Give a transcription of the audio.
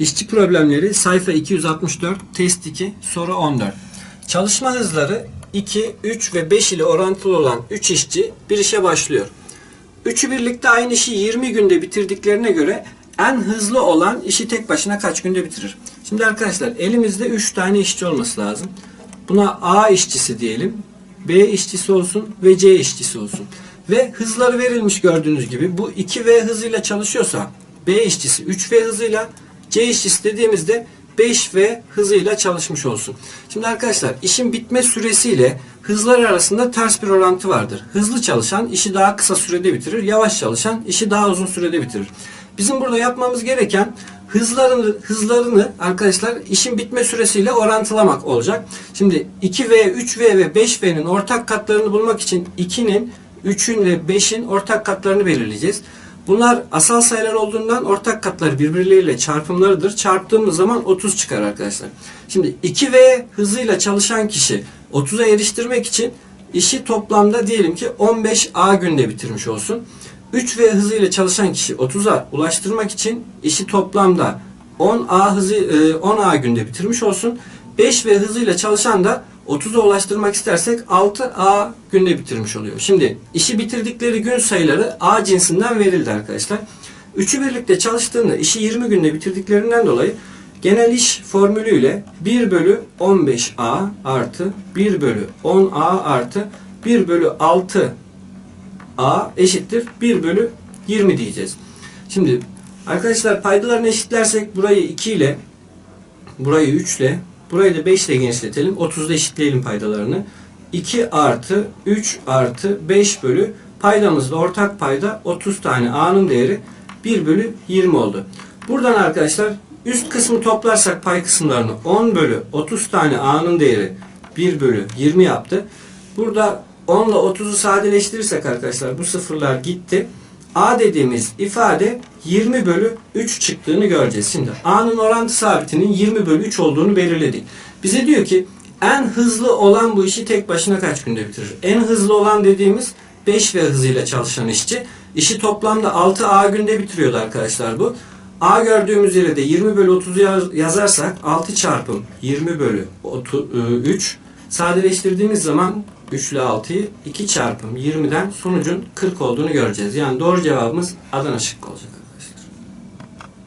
İşçi problemleri sayfa 264 test 2 soru 14. Çalışma hızları 2, 3 ve 5 ile orantılı olan 3 işçi bir işe başlıyor. Üçü birlikte aynı işi 20 günde bitirdiklerine göre en hızlı olan işi tek başına kaç günde bitirir? Şimdi arkadaşlar elimizde 3 tane işçi olması lazım. Buna A işçisi diyelim, B işçisi olsun ve C işçisi olsun. Ve hızları verilmiş gördüğünüz gibi bu 2V hızıyla çalışıyorsa B işçisi 3V hızıyla C işçisi dediğimizde 5V hızıyla çalışmış olsun. Şimdi arkadaşlar işin bitme süresiyle hızlar arasında ters bir orantı vardır. Hızlı çalışan işi daha kısa sürede bitirir. Yavaş çalışan işi daha uzun sürede bitirir. Bizim burada yapmamız gereken hızlarını, hızlarını arkadaşlar işin bitme süresiyle orantılamak olacak. Şimdi 2V, 3V ve 5V'nin ortak katlarını bulmak için 2'nin, 3'ün ve 5'in ortak katlarını belirleyeceğiz. Bunlar asal sayılar olduğundan ortak katları birbirleriyle çarpımlarıdır. Çarptığımız zaman 30 çıkar arkadaşlar. Şimdi 2V hızıyla çalışan kişi 30'a eriştirmek için işi toplamda diyelim ki 15A günde bitirmiş olsun. 3V hızıyla çalışan kişi 30'a ulaştırmak için işi toplamda 10A hızı e, 10A günde bitirmiş olsun. 5V hızıyla çalışan da 30'a ulaştırmak istersek 6A günde bitirmiş oluyor. Şimdi işi bitirdikleri gün sayıları A cinsinden verildi arkadaşlar. Üçü birlikte çalıştığında işi 20 günde bitirdiklerinden dolayı genel iş formülüyle 1 bölü 15A artı 1 bölü 10A artı 1 bölü 6 A eşittir 1 bölü 20 diyeceğiz. Şimdi arkadaşlar paydalarını eşitlersek burayı 2 ile burayı 3 ile burayı da 5 ile genişletelim. 30'da eşitleyelim paydalarını. 2 artı 3 artı 5 bölü paydamızda ortak payda 30 tane A'nın değeri 1 bölü 20 oldu. Buradan arkadaşlar üst kısmı toplarsak pay kısımlarını 10 bölü 30 tane A'nın değeri 1 bölü 20 yaptı. Burada 10 ile 30'u sadeleştirirsek arkadaşlar bu sıfırlar gitti. A dediğimiz ifade 20 bölü 3 çıktığını göreceğiz. Şimdi A'nın orantı sabitinin 20 bölü 3 olduğunu belirledik. Bize diyor ki en hızlı olan bu işi tek başına kaç günde bitirir? En hızlı olan dediğimiz 5 ve hızıyla çalışan işçi. İşi toplamda 6 A günde bitiriyordu arkadaşlar bu. A gördüğümüz yere de 20 bölü 30 yaz- yazarsak 6 çarpım 20 bölü 3 sadeleştirdiğimiz zaman 3 ile 6'yı 2 çarpım 20'den sonucun 40 olduğunu göreceğiz. Yani doğru cevabımız Adana şıkkı olacak.